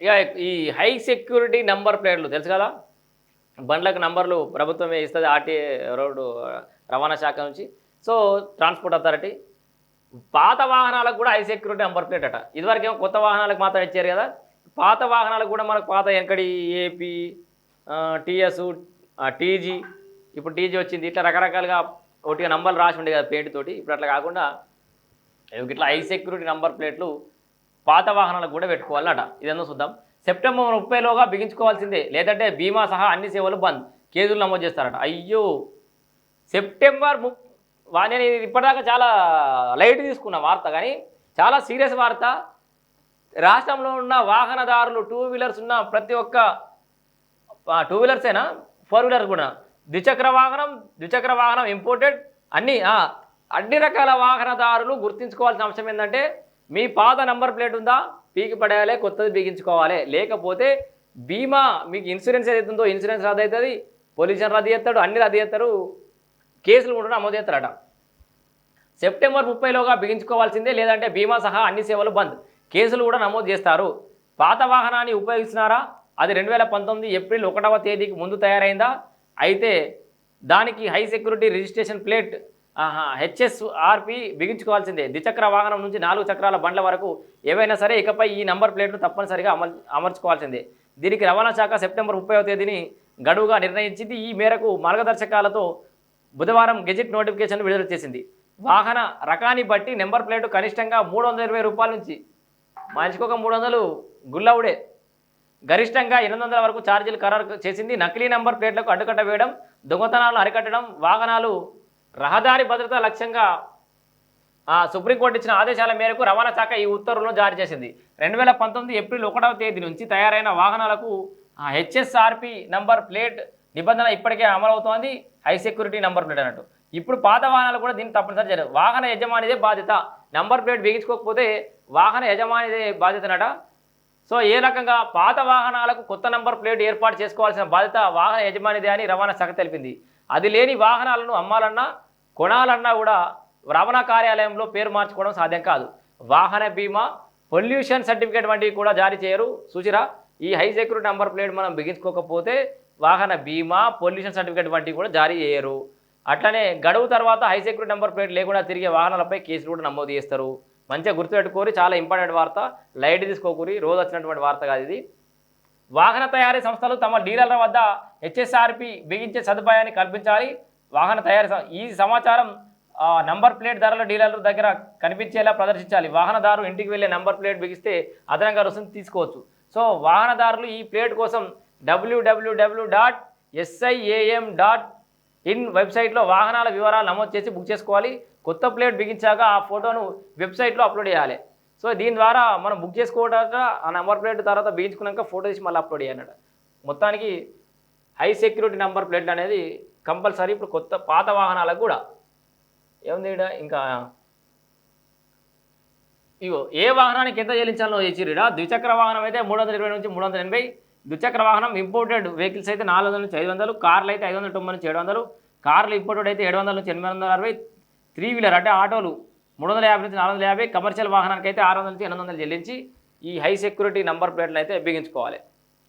ఇక ఈ high security number ప్లేట్లు తెలుసు కదా? బండ్లకు నంబర్లు ప్రభుత్వమే ఇస్తుంది ఆర్టీఏ రోడ్డు రవాణా శాఖ నుంచి. So transport authority. పాత వాహనాలకు కూడా హై సెక్యూరిటీ నంబర్ ప్లేట్ అట. ఇదివరకేమో కొత్త వాహనాలకు మాత్రం ఇచ్చారు కదా? పాత వాహనాలకు కూడా మనకు పాత వెనకడి ఏపీ టీఎస్ టీజీ. ఇప్పుడు టీజీ వచ్చింది. ఇట్లా రకరకాలుగా ఒకటిగా నంబర్లు రాసి ఉండే కదా పెయింట్ తోటి. ఇప్పుడు అట్లా కాకుండా ఇట్లా హై సెక్యూరిటీ నంబర్ ప్లేట్లు పాత వాహనాలకు కూడా పెట్టుకోవాలన్నట ఇదేందో చూద్దాం. సెప్టెంబర్ ముప్పైలోగా బిగించుకోవాల్సిందే. లేదంటే బీమా సహా అన్ని సేవలు బంద్. కేసులు నమోదు చేస్తారట. అయ్యో! సెప్టెంబర్ ము వా- నేను ఇప్పటిదాకా చాలా లైట్ తీసుకున్న వార్త కానీ చాలా సీరియస్ వార్త. రాష్ట్రంలో ఉన్న వాహనదారులు టూ వీలర్స్ ఉన్న ప్రతి ఒక్క టూ వీలర్సేనా? ఫోర్ వీలర్ కూడా. ద్విచక్ర వాహనం ద్విచక్ర వాహనం ఇంపోర్టెడ్ అన్ని అన్ని రకాల వాహనదారులు గుర్తుంచుకోవాల్సిన అంశం ఏంటంటే మీ పాత నంబర్ ప్లేట్ ఉందా? పీకి పడేయాలి కొత్తది బిగించుకోవాలి లేకపోతే బీమా మీకు ఇన్సూరెన్స్ ఏదైతే ఉందో ఇన్సూరెన్స్ రద్దు అవుతుంది పొల్యూషన్ రద్దు చేస్తాడు అన్ని రద్దు చేస్తారు కేసులు కూడా నమోదు చేస్తారట. సెప్టెంబర్ ముప్పైలోగా బిగించుకోవాల్సిందే లేదంటే బీమా సహా అన్ని సేవలు బంద్. కేసులు కూడా నమోదు చేస్తారు. పాత వాహనాన్ని ఉపయోగిస్తున్నారా? అది రెండు వేల పంతొమ్మిది ఏప్రిల్ ఒకటవ తేదీకి ముందు తయారైందా? అయితే దానికి high security registration plate HSRP బిగించుకోవాల్సిందే. ద్విచక్ర వాహనం నుంచి నాలుగు చక్రాల బండ్ల వరకు ఏవైనా సరే ఇకపై ఈ నంబర్ ప్లేట్ను తప్పనిసరిగా అమర్ అమర్చుకోవాల్సిందే. దీనికి రవాణా శాఖ సెప్టెంబర్ ముప్పైవ తేదీని గడువుగా నిర్ణయించింది. ఈ మేరకు మార్గదర్శకాలతో బుధవారం గెజిట్ నోటిఫికేషన్ విడుదల చేసింది. వాహన రకాన్ని బట్టి నెంబర్ ప్లేటు కనిష్టంగా మూడు వందల ఇరవై రూపాయల నుంచి మనిషికి ఒక మూడు వందలు గుల్లవుడే గరిష్టంగా ఎనిమిది వందల వరకు ఛార్జీలు ఖరారు చేసింది. నకిలీ నంబర్ ప్లేట్లకు అడ్డుకట్ట వేయడం దొంగతనాలను అరికట్టడం వాహనాలు రహదారి భద్రత లక్ష్యంగా ఆ, సుప్రీంకోర్టు ఇచ్చిన ఆదేశాల మేరకు రవాణా శాఖ ఈ ఉత్తర్వులను జారీ చేసింది. రెండు వేల పంతొమ్మిది ఏప్రిల్ ఒకటవ తేదీ నుంచి తయారైన వాహనాలకు హెచ్ఎస్ఆర్పి నంబర్ ప్లేట్ నిబంధన ఇప్పటికే అమలవుతోంది. హై సెక్యూరిటీ నంబర్ ప్లేట్ అన్నట్టు. ఇప్పుడు పాత వాహనాలు కూడా దీన్ని తప్పనిసరి చేయరు వాహన యజమానిదే బాధ్యత. నంబర్ ప్లేట్ బిగించుకోకపోతే వాహన యజమానిదే బాధ్యతనట సో ఏ రకంగా పాత వాహనాలకు కొత్త నంబర్ ప్లేట్ ఏర్పాటు చేసుకోవాల్సిన బాధ్యత వాహన యజమానిదే అని రవాణా శాఖ తెలిపింది. అది లేని వాహనాలను అమ్మాలన్నా కొనాలన్నా కూడా రవాణా కార్యాలయంలో పేరు మార్చుకోవడం సాధ్యం కాదు. వాహన బీమా పొల్యూషన్ సర్టిఫికేట్ వంటివి కూడా జారీ చేయరు. సూచిరా ఈ హై సెక్యూరిటీ నంబర్ ప్లేట్ మనం బిగించుకోకపోతే వాహన బీమా పొల్యూషన్ సర్టిఫికేట్ వంటివి కూడా జారీ చేయరు. అట్లనే గడువు తర్వాత హై సెక్యూరిటీ నెంబర్ ప్లేట్ లేకుండా తిరిగే వాహనాలపై కేసులు కూడా నమోదు చేస్తారు. మంచిగా గుర్తుపెట్టుకోరు చాలా ఇంపార్టెంట్ వార్త. లైట్ తీసుకోకూరి రోజు వచ్చినటువంటి వార్త కాదు ఇది. వాహన తయారీ సంస్థలు తమ డీలర్ల వద్ద హెచ్ఎస్ఆర్పి బిగించే సదుపాయాన్ని కల్పించాలి. వాహన తయారీ ఈ సమాచారం ఆ, నంబర్ ప్లేట్ ధరల డీలర్ల దగ్గర కనిపించేలా ప్రదర్శించాలి. వాహనదారు ఇంటికి వెళ్ళే నంబర్ ప్లేట్ బిగిస్తే అదనంగా రుసుము తీసుకోవచ్చు. సో వాహనదారులు ఈ ప్లేట్ కోసం WWW dot SIAM dot in వెబ్సైట్లో వాహనాల వివరాలు నమోదు చేసి బుక్ చేసుకోవాలి. కొత్త ప్లేట్ బిగించాక ఆ ఫోటోను వెబ్సైట్లో అప్లోడ్ చేయాలి. సో దీని ద్వారా మనం బుక్ చేసుకోవడానికి ఆ నెంబర్ ప్లేట్ తర్వాత బిగించుకున్నాక ఫోటో తీసి మళ్ళీ అప్లోడ్ చేయాలన్నట మొత్తానికి హై సెక్యూరిటీ నెంబర్ ప్లేట్లు అనేది కంపల్సరీ ఇప్పుడు కొత్త పాత వాహనాలకు కూడా. ఏముంది ఇంకా ఇగో ఏ వాహనానికి ఎంత చెల్లించాలో ఇచ్చిరీడా ద్విచక్ర వాహనం అయితే మూడు వందల ఇరవై నుంచి మూడు వందల ఎనభై. ద్విచక్ర వాహనం ఇంపోర్టెడ్ వెహికల్స్ అయితే నాలుగు వందల నుంచి ఐదు వందలు. కార్లు అయితే ఐదు వందల తొంభై నుంచి ఏడు వందలు. కార్లు ఇంపోర్టెడ్ అయితే ఏడు వందల నుంచి ఎనిమిది వందల అరవై. త్రీ వీలర్ అంటే ఆటోలు మూడు వందల యాభై నుంచి నాలుగు వందల యాభై. కమర్షియల్ వాహనానికి అయితే ఆరు వందల నుంచి ఎనిమిది వందలు చెల్లించి ఈ హై సెక్యూరిటీ నంబర్ ప్లేట్లు అయితే బిగించుకోవాలి.